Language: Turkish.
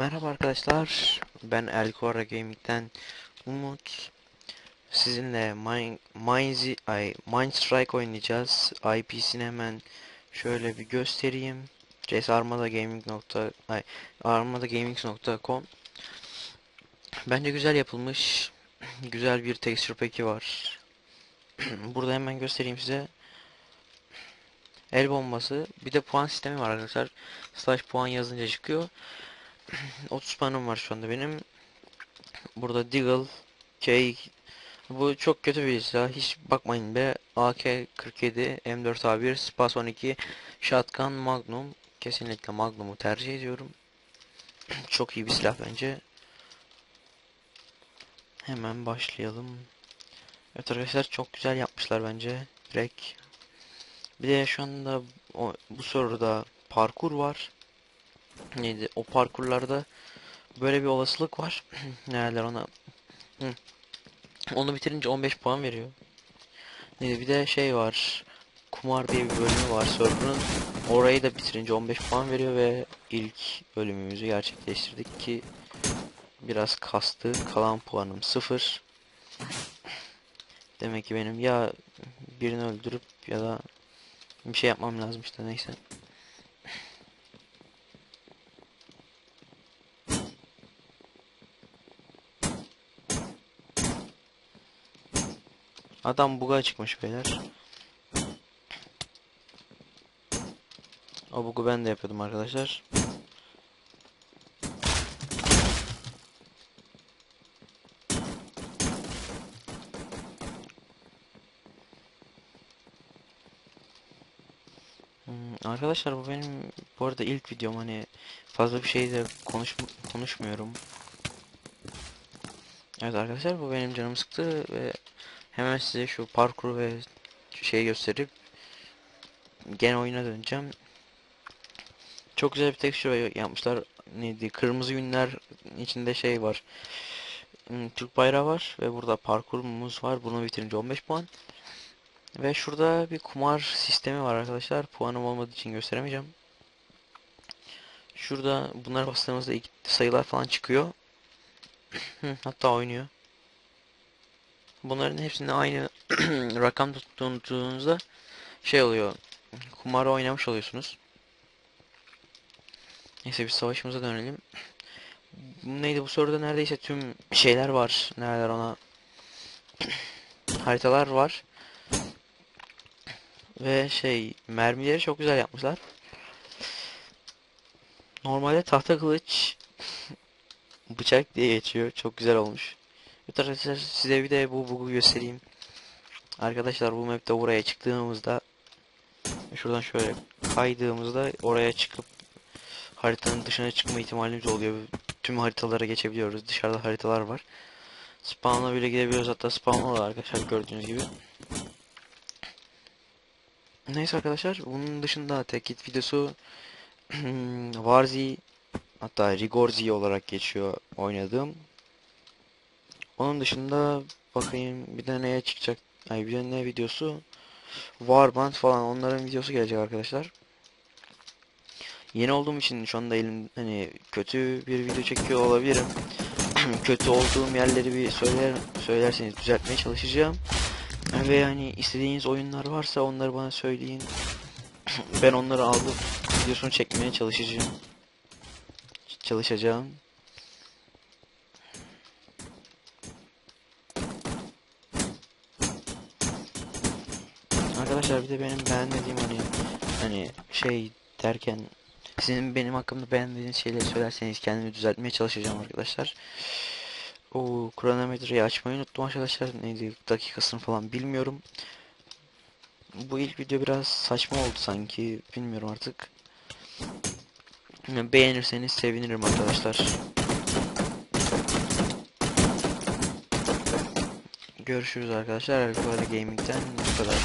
Merhaba arkadaşlar. Ben Elkora Gaming'den Umut. Sizinle Mine Mine Strike oynayacağız. IP'sini hemen şöyle bir göstereyim. CS Armada Gaming nokta ay Armada Gaming.com. Bence güzel yapılmış. Güzel bir texture pack'i var. Burada hemen göstereyim size. El bombası. Bir de puan sistemi var arkadaşlar. Slash puan yazınca çıkıyor. 30 puanım var şu anda benim. Burada Deagle, K bu çok kötü bir silah. Hiç bakmayın be. AK-47, M4A1, Spas 12, Shotgun, Magnum. Kesinlikle Magnum'u tercih ediyorum. çok iyi bir silah bence. Hemen başlayalım. Evet arkadaşlar çok güzel yapmışlar bence. Direkt. Bir de şu anda o, bu soruda parkur var neydi o parkurlarda böyle bir olasılık var. Nereler ona onu bitirince 15 puan veriyor. Neydi bir de şey var. Kumar diye bir bölümü var server'ın. Orayı da bitirince 15 puan veriyor ve ilk bölümümüzü gerçekleştirdik ki biraz kastı. Kalan puanım 0. Demek ki benim ya birini öldürüp ya da bir şey yapmam lazım işte neyse. Adam buga çıkmış beyler. O bugu ben de yapıyordum arkadaşlar. Hmm, arkadaşlar bu benim bu arada ilk videom hani fazla bir şey de konuş konuşmuyorum. Evet arkadaşlar bu benim canım sıktı ve hemen size şu parkur ve şeyi gösterip gene oyuna döneceğim. Çok güzel bir texture yapmışlar. Neydi? Kırmızı yünler içinde şey var. Hmm, Türk bayrağı var ve burada parkurumuz var. Bunu bitirince 15 puan. Ve şurada bir kumar sistemi var arkadaşlar. Puanım olmadığı için gösteremeyeceğim. Şurada bunlar bastığımızda sayılar falan çıkıyor. Hatta oynuyor. Bunların hepsinde aynı rakam tuttuğunuzda şey oluyor. Kumar oynamış oluyorsunuz. Neyse bir savaşımıza dönelim. Neydi bu soruda neredeyse tüm şeyler var. Nereler ona haritalar var. Ve şey mermileri çok güzel yapmışlar. Normalde tahta kılıç bıçak diye geçiyor. Çok güzel olmuş. Arkadaşlar size bir de bu bug'u göstereyim. Arkadaşlar bu map'te buraya çıktığımızda şuradan şöyle kaydığımızda oraya çıkıp haritanın dışına çıkma ihtimalimiz oluyor. Tüm haritalara geçebiliyoruz. Dışarıda haritalar var. Spawn'a bile gidebiliyoruz. Hatta spawn'a da arkadaşlar gördüğünüz gibi. Neyse arkadaşlar bunun dışında tek hit videosu Varzi hatta Rigorzi olarak geçiyor oynadığım. Onun dışında bakayım bir de neye çıkacak. Ay bir de ne videosu? Warband falan onların videosu gelecek arkadaşlar. Yeni olduğum için şu anda elim hani kötü bir video çekiyor olabilirim. kötü olduğum yerleri bir söyler söylerseniz düzeltmeye çalışacağım. Ve yani istediğiniz oyunlar varsa onları bana söyleyin. ben onları aldım videosunu çekmeye çalışacağım. Çalışacağım. Arkadaşlar bir de benim beğenmediğim hani hani şey derken sizin benim hakkımda beğenmediğiniz şeyleri söylerseniz kendimi düzeltmeye çalışacağım arkadaşlar. O kronometreyi açmayı unuttum arkadaşlar. Neydi dakikasını falan bilmiyorum. Bu ilk video biraz saçma oldu sanki. Bilmiyorum artık. Beğenirseniz sevinirim arkadaşlar. Görüşürüz arkadaşlar. Alkola Gaming'den bu kadar.